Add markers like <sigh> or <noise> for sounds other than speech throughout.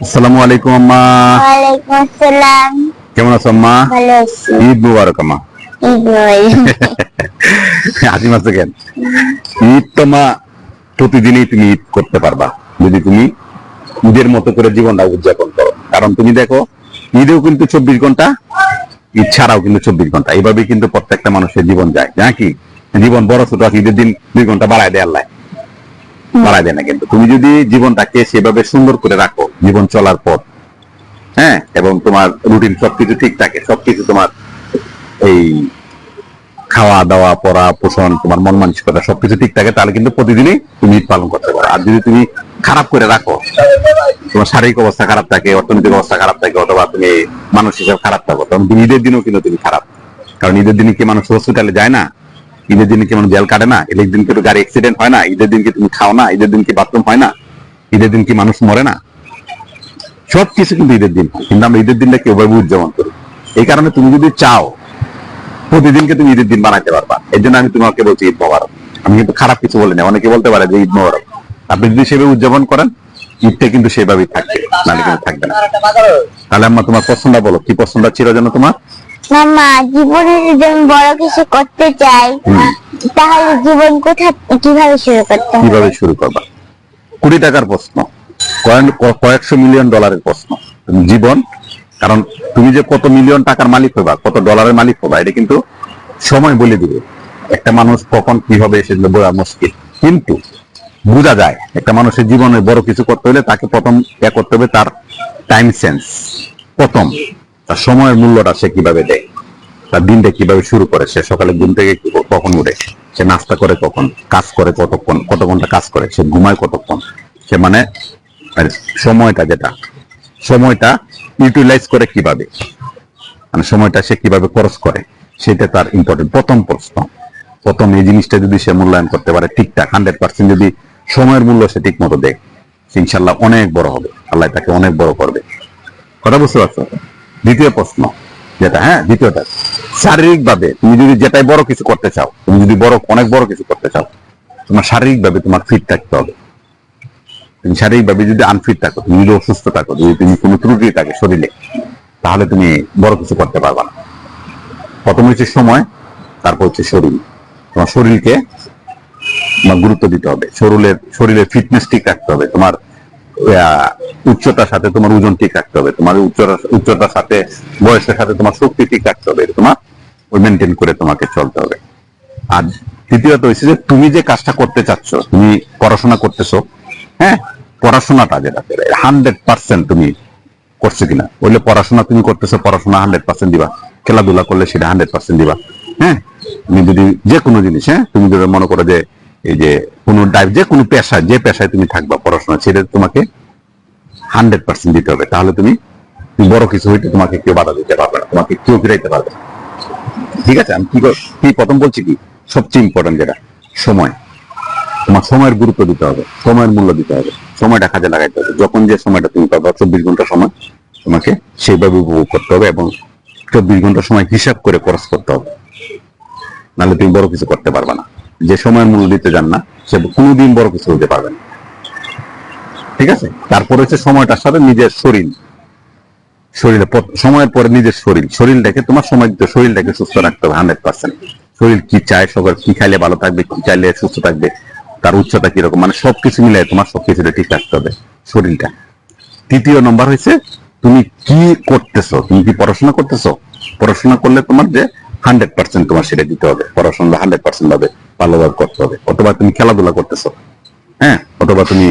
আসসালামু আলাইকুম আম্মা। ওয়ালাইকুম আসসালাম। কেমন আছো আম্মা? ভালো আছি। ঈদ মুবারক আম্মা। <laughs> হাসি মাসে কেন? ঈদ তো মা প্রতিদিনই তুমি ঈদ করতে পারবা। যদি তুমি ঈদের মতো করে জীবনটা উদযাপন করো। কারণ তুমি দেখো ঈদেও কিন্তু চব্বিশ ঘণ্টা ঈদ ছাড়াও কিন্তু চব্বিশ ঘণ্টা। এইভাবে কিন্তু প্রত্যেকটা মানুষের জীবন যায়। নাকি জীবন বড় ছোট আছে, ঈদের দিন দুই ঘণ্টা বাড়ায় দেয় আল্লাহ। বাড়ায় দেয় না কিন্তু। তুমি যদি জীবনটাকে সেভাবে সুন্দর করে রাখো, জীবন চলার পর হ্যাঁ এবং তোমার রুটিন সবকিছু ঠিক থাকে, সবকিছু তোমার এই খাওয়া দাওয়া, পড়া, পোষণ, তোমার মন মানসিকতা সবকিছু ঠিক থাকে, তাহলে কিন্তু প্রতিদিনই তুমি ঈদ পালন করতে পারো। আর যদি তুমি খারাপ করে রাখো, তোমার শারীরিক অবস্থা খারাপ থাকে, অর্থনৈতিক অবস্থা খারাপ থাকে, অথবা তুমি মানসিক হিসাবে খারাপ থাকো, তখন ঈদের দিনও কিন্তু তুমি খারাপ। কারণ ঈদের দিনে কি মানুষ হসপিটালে যায় না? ঈদের দিনে কি মানুষ জেল কাটে না? ঈদের দিন কি গাড়ি অ্যাক্সিডেন্ট হয় না? ঈদের দিন কি তুমি খাও না? ঈদের দিন কি বাথরুম হয় না? ঈদের দিন কি মানুষ মরে না? সব কিছু কিন্তু ঈদের দিন। কিন্তু আমরা ঈদের দিনটা কেউ উদযাপন করি? এই কারণে তুমি যদি চাও, প্রতিদিনকে তুমি ঈদের দিন বানাইতে পারবা। এই জন্য আমি তোমাকে বলছি ঈদ মোবারক। আমি কিন্তু খারাপ কিছু বলি না অনেকে বলতে পারে যে ঈদ মোবারক। আপনি যদি সেভাবে উদযাপন করেন, ঈদটা কিন্তু সেভাবেই থাকবে। নাহলে থাকবে না। তাহলে আমার তোমার পছন্দ বলো। কি পছন্দ ছিল যেন তোমার? মামা জীবনে যদি আমি বড় কিছু করতে চাই। তাহলে জীবন কোথা কীভাবে শুরু করতে কীভাবে শুরু করবা? কোটি টাকার প্রশ্ন। কয়েকশো মিলিয়ন ডলারের প্রশ্ন। জীবন কারণ তুমি যে কত মিলিয়ন টাকার মালিক হবা কত ডলারের মালিক হবা এটা কিন্তু সময় বলে দিবে। একটা মানুষ কখন কি হবে সেগুলো বোঝা মুশকিল। কিন্তু বোঝা যায় একটা মানুষের জীবনে বড় কিছু করতে হলে তাকে প্রথম করতে হবে তার টাইম সেন্স প্রথম। তার সময়ের মূল্যটা সে কীভাবে দেয়? তার দিনটা কীভাবে শুরু করে? সে সকালে ঘুম থেকে কখন উঠে? সে নাস্তা করে কখন? কাজ করে কতক্ষণ? কত ঘণ্টা কাজ করে? সে ঘুমায় কতক্ষণ? সে মানে সময়টা যেটা, সময়টা ইউটিলাইজ করে কীভাবে? মানে সময়টা সে কীভাবে খরচ করে? সেটা তার ইম্পর্টেন্ট প্রথম প্রশ্ন, প্রথম এই জিনিসটা যদি সে মূল্যায়ন করতে পারে ঠিকঠাক হান্ড্রেড পার্সেন্ট যদি সময়ের মূল্য সে ঠিক মতো দেয় ইনশাল্লাহ অনেক বড় হবে। আল্লাহ তাকে অনেক বড় করবে। কথা বুঝতে পারছ দ্বিতীয় প্রশ্ন, যেটা হ্যাঁ দ্বিতীয়টা। শারীরিক ভাবে তুমি যদি যেটাই বড় কিছু করতে চাও, তুমি যদি বড়, অনেক বড় কিছু করতে চাও, তোমার শারীরিক ভাবে তোমার ফিট থাকতে হবে। তুমি শারীরিক ভাবে যদি আনফিট থাকো, তুমি যদি অসুস্থ থাকো, যদি তুমি কোনো ত্রুটি থাকে শরীরে, তাহলে তুমি বড় কিছু করতে পারবে না। প্রথম হচ্ছে সময়, তারপর হচ্ছে শরীর। তোমার শরীরকে তোমার গুরুত্ব দিতে হবে। শরীরের শরীরের ফিটনেস ঠিক রাখতে হবে। তোমার উচ্চতার সাথে তোমার ওজন ঠিক রাখতে হবে, তোমার উচ্চতা, উচ্চতার সাথে বয়সের সাথে তোমার শক্তি ঠিক রাখতে হবে তোমার ওই মেনটেন করে তোমাকে চলতে হবে। আর তৃতীয়ত হচ্ছে যে তুমি যে কাজটা করতে চাচ্ছ, তুমি পড়াশোনা করতেছো হ্যাঁ পড়াশোনাটা যেটা হান্ড্রেড পার্সেন্ট তুমি করছ কিনা, বললে পড়াশোনা তুমি করতেছো, পড়াশোনা হান্ড্রেড পার্সেন্ট দিবা, খেলাধুলা করলে সেটা হান্ড্রেড পার্সেন্ট দিবা হ্যাঁ তুমি যদি যে কোনো জিনিস হ্যাঁ তুমি যদি মনে করো যে এই যে কোনো ডাইভ যে কোনো পেশা যে পেশায় তুমি থাকবা পড়াশোনা, সেটা তোমাকে হান্ড্রেড পার্সেন্ট দিতে হবে। তাহলে তুমি বড় কিছু হইতে তোমাকে কেউ বাধা দিতে পারবে না, তোমাকে কেউ ফিরাইতে পারবে ঠিক আছে? আমি কি কি প্রথম বলছি কি? সবচেয়ে ইম্পর্টেন্ট যেটা, সময়। তোমার সময়ের গুরুত্ব দিতে হবে, সময়ের মূল্য দিতে হবে, সময়টা কাজে লাগাইতে হবে। যখন যে সময়টা তুমি পাবা, চব্বিশ ঘণ্টা সময় তোমাকে সেইভাবে উপভোগ করতে হবে এবং চব্বিশ ঘণ্টা সময় হিসাব করে খরচ করতে হবে। নাহলে তুমি বড় কিছু করতে পারবে না। যে সময়ের মূল্য দিতে জান না, সে কোনোদিন বড় কিছু হতে পারবে না। ঠিক আছে? তারপরে হচ্ছে সময়টার সাথে নিজের শরীর। শরীরে সময়ের পরে নিজের শরীর। শরীরটাকে, তোমার সময় দিতে শরীরটাকে সুস্থ রাখতে হবে হান্ড্রেড পার্সেন্ট শরীর কি চায় সবার কি খাইলে ভালো থাকবে, কি চাইলে সুস্থ থাকবে, তার উচ্চতা কীরকম মানে সবকিছু মিলাই তোমার সবকিছুটা ঠিক রাখতে হবে শরীরটা। তৃতীয় নম্বর হয়েছে তুমি কি করতেছো? তুমি কি পড়াশোনা করতেছো? পড়াশোনা করলে তোমার যে হান্ড্রেড পার্সেন্ট তোমার সেটা দিতে হবে। পড়াশোনা হান্ড্রেড পার্সেন্ট ভাবে করতে হবে। অথবা তুমি খেলাধুলা করতেছো। হ্যাঁ? অথবা তুমি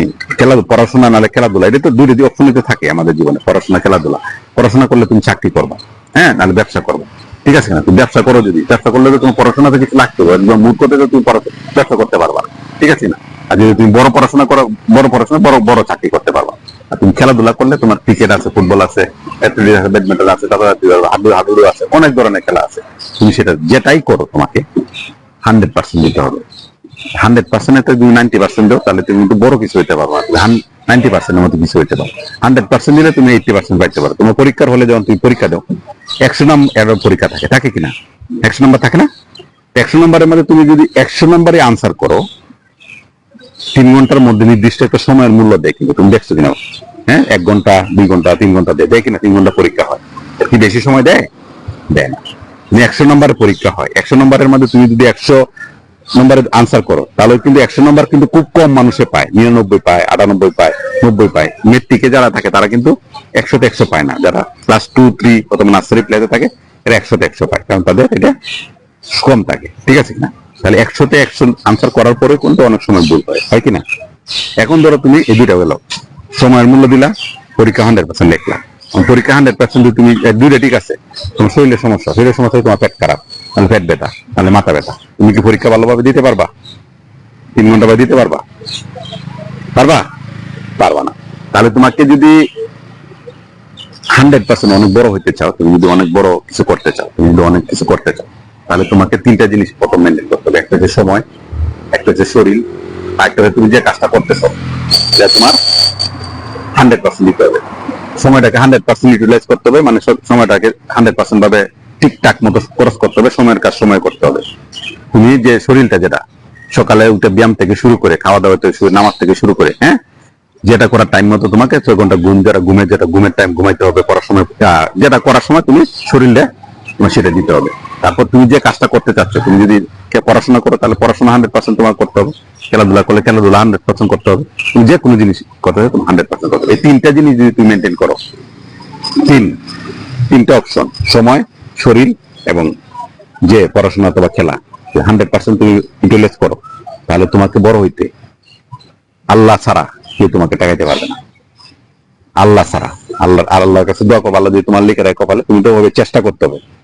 পড়াশোনা নাহলে খেলাধুলা, এটা তো দুটো থাকে আমাদের জীবনে, পড়াশোনা, খেলাধুলা। পড়াশোনা করলে তুমি চাকরি করবা। হ্যাঁ? নাহলে ব্যবসা করবা। ঠিক আছে না? তুমি ব্যবসা করো যদি। ব্যবসা করলে তো তোমার কিছু লাগতে হবে একদম মূর্খ থেকে তুমি ব্যবসা করতে পারবা ঠিক আছে না? আর যদি তুমি বড় পড়াশোনা করো, বড় পড়াশোনা, বড় বড় চাকরি করতে পারবা তুমি খেলাধুলা করলে তোমার ক্রিকেট আছে ফুটবল আছে অ্যাথলেটিক্স আছে ব্যাডমিন্টন আছে, তারপর হাডুডু হাডুডু আছে, অনেক ধরনের খেলা আছে। তুমি সেটা যেটাই করো তোমাকে হান্ড্রেড পার্সেন্ট দিতে হবে। হান্ড্রেড পার্সেন্ট তুমি নাইনটি পার্সেন্ট দাও, তাহলে তুমি কিন্তু বড় কিছু হইতে পারবে। নাইনটি পার্সেন্টের মতো কিছু হইতে পারো হান্ড্রেড পার্সেন্ট দিলে তুমি এইটি পার্সেন্ট পাইতে পারো। তোমার পরীক্ষার হলে যখন তুমি পরীক্ষা দাও, একশো নাম্বার পরীক্ষা থাকে। থাকে কিনা? একশো নাম্বার থাকে না? একশো নাম্বারের মধ্যে তুমি যদি একশো নাম্বারে আনসার করো তিন ঘণ্টার মধ্যে নির্দিষ্ট একটা সময়ের মূল্য দেয়, কিন্তু তুমি দেখছ কিনা? হ্যাঁ? এক ঘণ্টা, দুই ঘণ্টা, তিন ঘণ্টা দেয় দেয় কিনা? তিন ঘণ্টা পরীক্ষা হয়। কি বেশি সময় দেয়? দেয় না। একশো নম্বরের পরীক্ষা হয়। একশো নম্বরের মধ্যে তুমি যদি একশো নম্বরের আনসার করো, তাহলে কিন্তু একশো নম্বর কিন্তু খুব কম মানুষে পায়। নিরানব্বই পায়, আটানব্বই পায়, নব্বই পায়। মেট্রিকে যারা থাকে, তারা কিন্তু একশোতে একশো পায় না। যারা ক্লাস টু থ্রি অথবা নার্সারি প্লেতে থাকে, এরা একশোতে একশো পায়। কারণ তাদের এটা কম থাকে। ঠিক আছে কিনা? তাহলে একশোতে একশো আনসার করার পরে কিন্তু অনেক সময় ভুল হয়। হয় কিনা এখন ধরো তুমি এই দুইটা গেল। সময়ের মূল্য দিলা, পরীক্ষা হান্ড্রেড পার্সেন্ট এখন পরীক্ষা হান্ড্রেড পার্সেন্ট তুমি দুইটা ঠিক আছে, তোমার শরীরের সমস্যা শরীরের সমস্যা তোমার পেট খারাপ, তাহলে পেট ব্যথা, তাহলে মাথা ব্যথা। তুমি কি পরীক্ষা ভালোভাবে দিতে পারবা? তিন ঘণ্টা ভাবে দিতে পারবা? পারবা? পারবা না। তাহলে তোমাকে যদি হান্ড্রেড পার্সেন্ট অনেক বড় হইতে চাও, তুমি যদি অনেক বড় কিছু করতে চাও, তুমি যদি অনেক কিছু করতে চাও তাহলে তোমাকে তিনটা জিনিস প্রথম মেনটেন করতে হবে। একটা হচ্ছে সময়, একটা হচ্ছে শরীর, আর একটা তুমি যে কাজটা করতেছো সেটা তোমার হান্ড্রেড পার্সেন্ট দিতে হবে। সময়টাকে হান্ড্রেড পার্সেন্ট ইউটিলাইজ করতে হবে মানে সময়টাকে হান্ড্রেড পার্সেন্ট ভাবে ঠিকঠাক মতো খরচ করতে হবে, সময়ের কাজ সময় করতে হবে। তুমি যে শরীরটা যেটা, সকালে উঠে ব্যায়াম থেকে শুরু করে খাওয়া দাওয়া থেকে শুরু, নামাজ থেকে শুরু করে হ্যাঁ? যেটা করার টাইম মতো তোমাকে ছয় ঘণ্টা ঘুম যেটা ঘুমের যেটা ঘুমের টাইম ঘুমাইতে হবে, পড়ার সময় যেটা করার সময় তুমি শরীরে, তোমার সেটা দিতে হবে। তারপর তুমি যে কাজটা করতে চাচ্ছ, তুমি যদি পড়াশোনা করো, তাহলে পড়াশোনা হান্ড্রেড পার্সেন্ট তোমার করতে হবে। খেলাধুলা করলে খেলাধুলা হান্ড্রেড পার্সেন্ট করতে হবে। তুমি যে কোনো জিনিস করতে হবে তুমি হান্ড্রেড পার্সেন্ট করতে হবে। এই তিনটা জিনিস যদি তুমি মেনটেন করো, তিন, তিনটা অপশন সময়, শরীর এবং যে পড়াশোনা অথবা খেলা হান্ড্রেড পার্সেন্ট তুমি ইউটিলাইজ করো। তাহলে তোমাকে বড় হইতে আল্লাহ ছাড়া কেউ তোমাকে টাকাইতে পারবে না। আল্লাহ ছাড়া। আল্লাহ আর আল্লাহর কাছে দোয়া আল্লাহ যদি তোমার লিখে রায় কপালে, তুমি তো ওভাবে চেষ্টা করতে হবে।